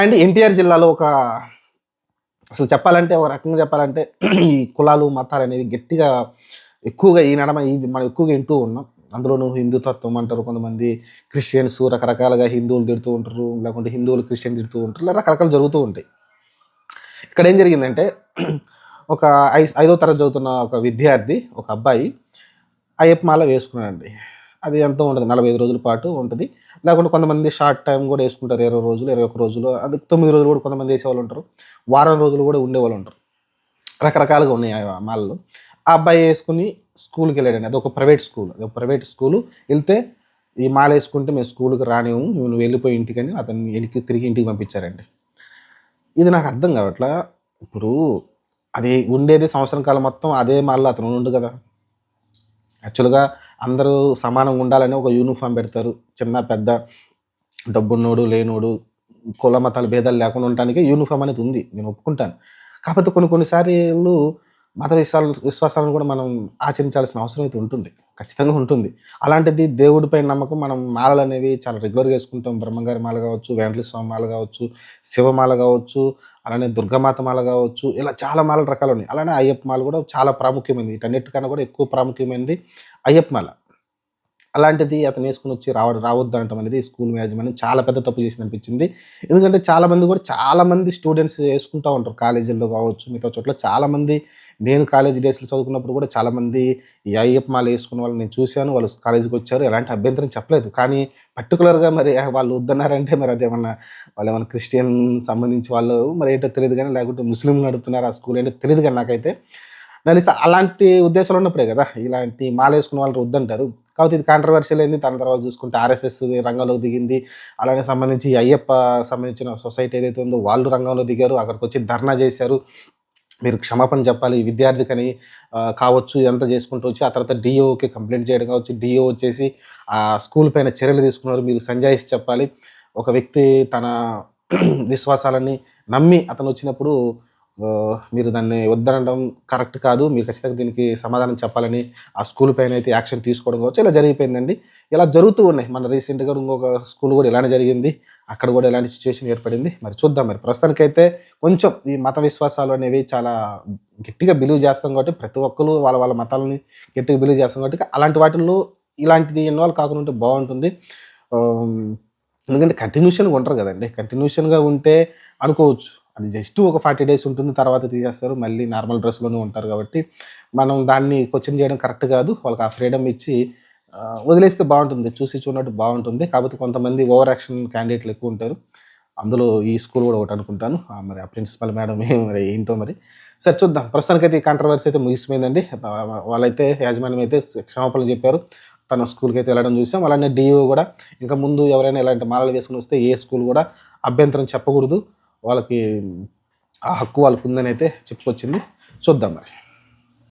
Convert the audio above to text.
And. NTR జిల్లాలో ఒక అసలు చెప్పాలంటే ఒక రకంగా చెప్పాలంటే ఈ కులాలు మతాలు అనేవి గట్టిగా ఎక్కువగా ఈ నడమ ఇవి మనం ఎక్కువగా వింటూ ఉన్నాం. అందులోనూ హిందూ తత్వం అంటారు కొంతమంది క్రిస్టియన్స్ రకరకాలుగా హిందువులు తిడుతూ ఉంటారు లేకుంటే హిందువులు క్రిస్టియన్ తిడుతూ ఉంటారు ఇలా రకరకాలు జరుగుతూ ఉంటాయి. ఇక్కడ ఏం జరిగిందంటే ఒక ఐ ఐదో తరగతి చదువుతున్న ఒక విద్యార్థి ఒక అబ్బాయి అయ్యప్ప మాల వేసుకున్నాడండి. అది ఎంతో ఉంటుంది. నలభై ఐదు రోజుల పాటు ఉంటుంది. లేకుంటే కొంతమంది షార్ట్ టైం కూడా వేసుకుంటారు. ఇరవై రోజులు ఇరవై ఒక రోజులు. అది తొమ్మిది రోజులు కూడా కొంతమంది వేసేవాళ్ళు ఉంటారు. వారం రోజులు కూడా ఉండేవాళ్ళు ఉంటారు. రకరకాలుగా ఉన్నాయి ఆ మాలలు. ఆ అబ్బాయి వేసుకుని స్కూల్కి వెళ్ళాడండి. అది ఒక ప్రైవేట్ స్కూల్. అది ఒక ప్రైవేట్ స్కూలు. వెళ్తే ఈ మాల వేసుకుంటే మేము స్కూల్కి రానివ్వము నువ్వు వెళ్ళిపోయి ఇంటికని అతన్ని ఇంటికి తిరిగి ఇంటికి పంపించారండి. ఇది నాకు అర్థం కావట్లా? ఇప్పుడు అది ఉండేది సంవత్సరం కాలం మొత్తం అదే మాల్లో అతను ఉండు కదా. యాక్చువల్గా అందరూ సమానంగా ఉండాలని ఒక యూనిఫామ్ పెడతారు. చిన్న పెద్ద డబ్బున్నోడు లేనోడు కుల మతాలు భేదాలు లేకుండా ఉండటానికి యూనిఫామ్ అనేది ఉంది. నేను ఒప్పుకుంటాను. కాకపోతే కొన్ని కొన్నిసార్లు మత విశ్వాసాలు విశ్వాసాలను కూడా మనం ఆచరించాల్సిన అవసరం అయితే ఉంటుంది. ఖచ్చితంగా ఉంటుంది. అలాంటిది దేవుడిపై నమ్మకం మనం మాలలు అనేవి చాలా రెగ్యులర్గా వేసుకుంటాం. బ్రహ్మంగారి మాల కావచ్చు వెంకటేశ్వర స్వామి మాల కావచ్చు శివమాల కావచ్చు అలానే దుర్గమాత మాల కావచ్చు ఇలా చాలా మాల రకాలు ఉన్నాయి. అలానే అయ్యప్ప మాల కూడా చాలా ప్రాముఖ్యమైనది. వీటన్నిటికన్నా కూడా ఎక్కువ ప్రాముఖ్యమైనది అయ్యప్ప మాల. అలాంటిది అతను వేసుకుని వచ్చి రావడం రావద్దు అనటం అనేది స్కూల్ మేనేజ్మెంట్ చాలా పెద్ద తప్పు చేసింది అనిపించింది. ఎందుకంటే చాలామంది కూడా చాలామంది స్టూడెంట్స్ వేసుకుంటూ ఉంటారు. కాలేజీల్లో కావచ్చు మిగతా చోట్ల చాలామంది నేను కాలేజీ డేస్లో చదువుకున్నప్పుడు కూడా చాలామంది ఈ అయ్యప్ప మాల వేసుకున్న వాళ్ళు నేను చూశాను. వాళ్ళు కాలేజీకి వచ్చారు. ఎలాంటి అభ్యంతరం చెప్పలేదు. కానీ పర్టికులర్గా మరి వాళ్ళు వద్దన్నారంటే మరి అదేమన్నా వాళ్ళు ఏమన్నా క్రిస్టియన్ సంబంధించి వాళ్ళు మరి ఏంటో తెలియదు కానీ లేకుంటే ముస్లింలు నడుపుతున్నారు ఆ స్కూల్ ఏంటో తెలియదు కానీ నాకైతే. దాని అలాంటి ఉద్దేశాలు ఉన్నప్పుడే కదా ఇలాంటి మాల వేసుకున్న వాళ్ళు వద్దంటారు. కాబట్టి ఇది కాంట్రవర్షియల్ అయింది. దాని తర్వాత చూసుకుంటే ఆర్ఎస్ఎస్ రంగంలోకి దిగింది. అలానే సంబంధించి అయ్యప్ప సంబంధించిన సొసైటీ ఏదైతే ఉందో వాళ్ళు రంగంలో దిగారు. అక్కడికి వచ్చి ధర్నా చేశారు. మీరు క్షమాపణ చెప్పాలి. విద్యార్థికని కావచ్చు ఎంత చేసుకుంటూ వచ్చి ఆ తర్వాత డిఓకి కంప్లైంట్ చేయడం కావచ్చు డిఓ వచ్చేసి ఆ స్కూల్ పైన చర్యలు తీసుకున్నారు. మీరు సంజాయిషి చెప్పాలి. ఒక వ్యక్తి తన విశ్వాసాలని నమ్మి అతను వచ్చినప్పుడు మీరు దాన్ని వద్దనడం కరెక్ట్ కాదు. మీరు ఖచ్చితంగా దీనికి సమాధానం చెప్పాలని ఆ స్కూల్ పైన అయితే యాక్షన్ తీసుకోవడం కావచ్చు ఇలా జరిగిపోయిందండి. ఇలా జరుగుతూ ఉన్నాయి. మన రీసెంట్గా ఇంకొక స్కూల్ కూడా ఇలానే జరిగింది. అక్కడ కూడా ఇలాంటి సిచ్యువేషన్ ఏర్పడింది. మరి చూద్దాం మరి. ప్రస్తుతానికైతే కొంచెం ఈ మత విశ్వాసాలు అనేవి చాలా గట్టిగా బిలీవ్ చేస్తాం కాబట్టి ప్రతి ఒక్కరు వాళ్ళ వాళ్ళ మతాలని గట్టిగా బిలీవ్ చేస్తాం కాబట్టి అలాంటి వాటిల్లో ఇలాంటిది ఇన్వాల్వ్ కాకుండా ఉంటే బాగుంటుంది. ఎందుకంటే కంటిన్యూషన్గా ఉంటారు కదండి. కంటిన్యూషన్గా ఉంటే అనుకోవచ్చు. అది జస్ట్ ఒక ఫార్టీ డేస్ ఉంటుంది తర్వాత తీసేస్తారు. మళ్ళీ నార్మల్ డ్రెస్లోనే ఉంటారు కాబట్టి మనం దాన్ని క్వశ్చన్ చేయడం కరెక్ట్ కాదు. వాళ్ళకి ఆ ఫ్రీడమ్ ఇచ్చి వదిలేస్తే బాగుంటుంది. చూసి చూడట్టు బాగుంటుంది. కాకపోతే కొంతమంది ఓవర్ యాక్షన్ క్యాండిడేట్లు ఎక్కువ ఉంటారు. అందులో ఈ స్కూల్ కూడా ఒకటి అనుకుంటాను. మరి ఆ ప్రిన్సిపల్ మేడం మరి ఏంటో మరి. సరే చూద్దాం. ప్రస్తుతానికైతే ఈ కాంట్రవర్సీ అయితే ముగిసిపోయిందండి. వాళ్ళైతే యాజమాన్యం అయితే క్షమాపణలు చెప్పారు. తన స్కూల్కి అయితే వెళ్ళడం చూసాం. అలానే డిఓ కూడా ఇంకా ముందు ఎవరైనా ఇలాంటి మాలలు వేసుకుని వస్తే ఏ స్కూల్ కూడా అభ్యంతరం చెప్పకూడదు. వాళ్ళకి ఆ హక్కు వాళ్ళకు ఉందని అయితే చెప్పుకొచ్చింది. చూద్దాం మరి.